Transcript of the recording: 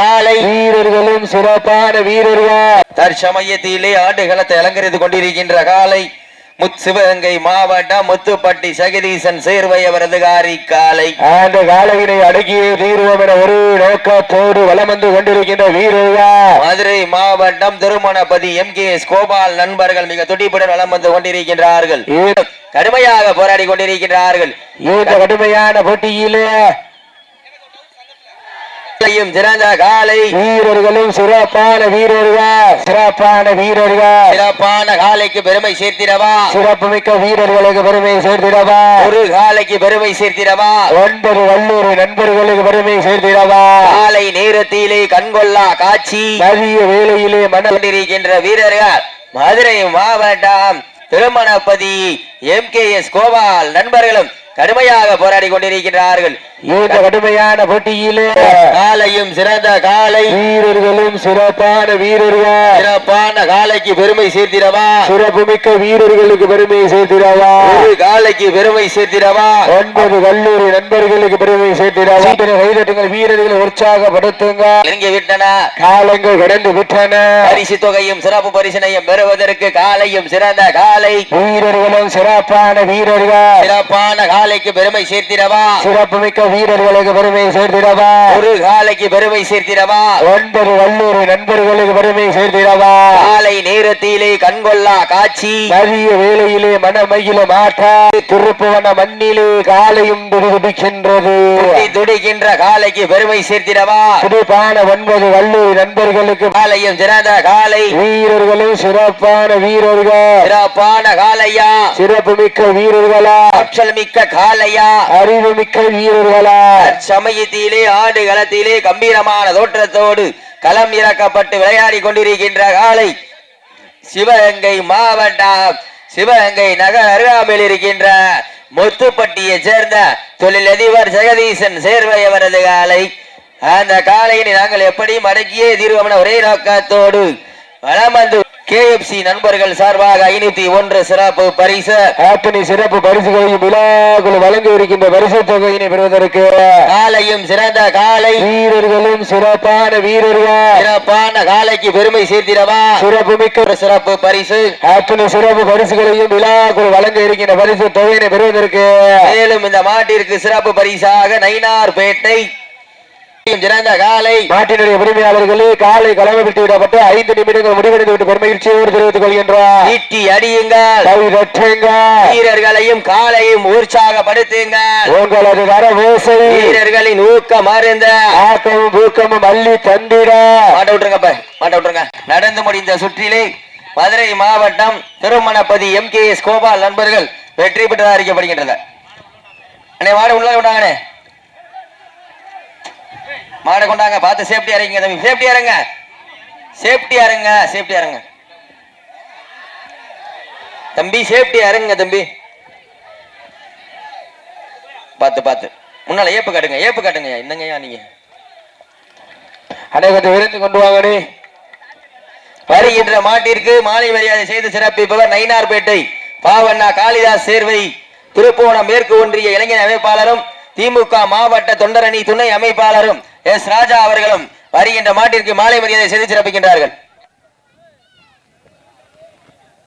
காலை வீரர்களும் சிறப்பான வீரர்கள். தற்சமயத்திலே ஆடுகளத்தை அலங்கரித்து கொண்டிருக்கின்ற காலை சிவகங்கை மாவட்டம் முத்துப்பட்டி சகதீசன் சேர்வை அவரது காரி காலை. அந்த காலையினை அடக்கியே தீர்வோம் என ஒரு நோக்கத்தோடு வலம் வந்து கொண்டிருக்கின்ற வீரர்கள். மதுரை மாவட்டம் Thirumanapathi M K S Gopal நண்பர்கள் மிக துடிப்புடன் வலம் வந்து கொண்டிருக்கின்றார்கள். கடுமையாக போராடி கொண்டிருக்கின்றார்கள். இந்த கடுமையான போட்டியிலே காலையும் சிறந்த காலை. வீரர்களும் சிறப்பான வீரர்கள். சிறப்பான வீரர்கள். சிறப்பான காலைக்கு பெருமை சேர்த்திடவா? சிறப்புமிக்க வீரர்களுக்கு பெருமை சேர்த்திடவா? ஒரு காலைக்கு பெருமை சேர்த்திடவா? ஒன்பது வல்லூர் நண்பர்களுக்கு பெருமை சேர்த்திடவா? காலை நேரத்திலே கண்கொள்ளா காட்சி. மதிய வேளையிலே மன கொண்டிருக்கின்ற வீரர்கள் மதுரை மாவட்டம் Thirumanappathi M K S Gopal நண்பர்களும் கடுமையாக போராடி கொண்டிருக்கின்றார்கள். இந்த கடுமையான போட்டியிலே காலையும் சிறந்த காலை. வீரர்களும் சிறப்பான வீரர்கள். சிறப்பான காலைக்கு பெருமை சேர்த்திடவா? சிறப்புமிக்க வீரர்களுக்கு பெருமை சேர்த்திடவா? ஒரு காலைக்கு பெருமை சேர்த்திடவா? ஒன்பது கல்லூரி நண்பர்களுக்கு பெருமை சேர்த்திடவா? கைதட்டுங்கள் வீரர்களை உற்சாகப்படுத்துங்க இறங்கி விட்டன காலங்கள் கடந்து விட்டன. பரிசு தொகையும் சிறப்பு பரிசினையும் பெறுவதற்கு காலையும் சிறந்த காலை. வீரர்களும் சிறப்பான வீரர்கள். சிறப்பான காலைக்கு பெருமை சேர்த்திடவா? சிறப்புமிக்க வீரர்களுக்கு பெருமை சேர்த்திடவா? ஒரு காலைக்கு பெருமை சேர்த்திடவா? ஒன்பது வல்லூர் நண்பர்களுக்கு பெருமை சேர்த்திடவா? காலை நேரத்திலே கண்கொள்ளா காட்சி. மதிய வேளையிலே மனமகிழ மாற்றா திருப்புவன மண்ணிலே காலையும் துடிக்கின்றது துடி துடிக்கின்ற காலைக்கு பெருமை சேர்த்திடவா? துடிப்பான ஒன்பது வல்லூர் நண்பர்களுக்கு காலையும் சிறந்த காலை. வீரர்களும் சிறப்பான வீரர்கள். சிறப்பான காலையா? சிறப்புமிக்க வீரர்களா? ஆற்றல் மிக்க காலையா? அறிவுமிக்க வீரர்களா? சமயத்திலே ஆடு களத்திலே கம்பீரமான தோற்றத்தோடு களம் இறக்கப்பட்டு விளையாடி கொண்டிருக்கின்ற காலை சிவகங்கை மாவட்டம் சிவகங்கை நகர் அருகாமையில் இருக்கின்ற முத்துப்பட்டியை சேர்ந்த தொழிலதிபர் ஜெகதீசன் சேர்வை அவரது காலை. அந்த காலையினை நாங்கள் எப்படி மடக்கியே தீர்வோம் ஒரே நோக்கத்தோடு வலம் வந்து கேஎஃப்சி நண்பர்கள் சார்பாக ஐநூத்தி ஒன்று சிறப்பு பரிசு. அத்தனை சிறப்பு பரிசுகளையும் விழாக்கள் வழங்க இருக்கின்ற பரிசு தொகையினை பெறுவதற்கு காலையும் சிறந்த காலை. வீரர்களும் சிறப்பான வீரர்கள். சிறப்பான காலைக்கு பெருமை சேர்த்திடவா? சிறப்புமிக்க ஒரு சிறப்பு பரிசு. அத்தனை சிறப்பு பரிசுகளையும் விழாக்கள் வழங்க இருக்கின்ற பரிசு தொகையினை பெறுவதற்கு. மேலும் இந்த மாட்டிற்கு சிறப்பு பரிசாக நயினார்பேட்டை சிறந்த காலை. நாட்டினுடைய உரிமையாளர்களே காலை களவு விட்டு விடப்பட்டு ஐந்து நிமிடங்கள் முடிவடைந்து விட்டு பெருமகிழ்ச்சியோடு தெரிவித்துக் கொள்கின்றார். ஈட்டி அடியுங்கள். வீரர்களையும் காலையும் உற்சாகப்படுத்துங்கள். உங்களது வர ஓசை வீரர்களின் ஊக்கம் அருந்த. ஆக்கமும் ஊக்கமும் அள்ளி தந்திட. மாட்ட விட்டுருங்க அப்ப, மாட்ட விட்டுருங்க. நடந்து முடிந்த சுற்றிலே மதுரை மாவட்டம் Thirumanappathi M K S Gopal நண்பர்கள் வெற்றி பெற்றதாக அறிக்கப்படுகின்றனர் அண்ணே மாடு உள்ள விட்டாங்கண்ணே மாடை கொண்டாங்க பார்த்து சேஃப்டி இறங்க தம்பி. சேஃப்டி இறங்க. சேஃப்டி இறங்க சேஃப்டி இறங்க தம்பி சேஃப்டி இறங்க தம்பி. பார்த்து பார்த்து. முன்னால ஏப்பு காட்டுங்க ஏப்பு காட்டுங்க. என்னங்கய்யா நீங்க? அடைய கொஞ்சம் விரைந்து கொண்டு வாங்கடி. வருகின்ற மாட்டிற்கு மாலை மரியாதை செய்து சிறப்பிப்பவர் நயினார்பேட்டை பாவண்ணா காளிதாஸ் சேர்வை திருப்போணம் மேற்கு ஒன்றிய இளைஞர் அமைப்பாளரும் திமுக மாவட்ட தொண்டரணி துணை அமைப்பாளரும் எஸ் ராஜா அவர்களும் வருகின்ற மாட்டிற்கு மாலை மரியாதை செய்து சிறப்பிக்கின்றார்கள்.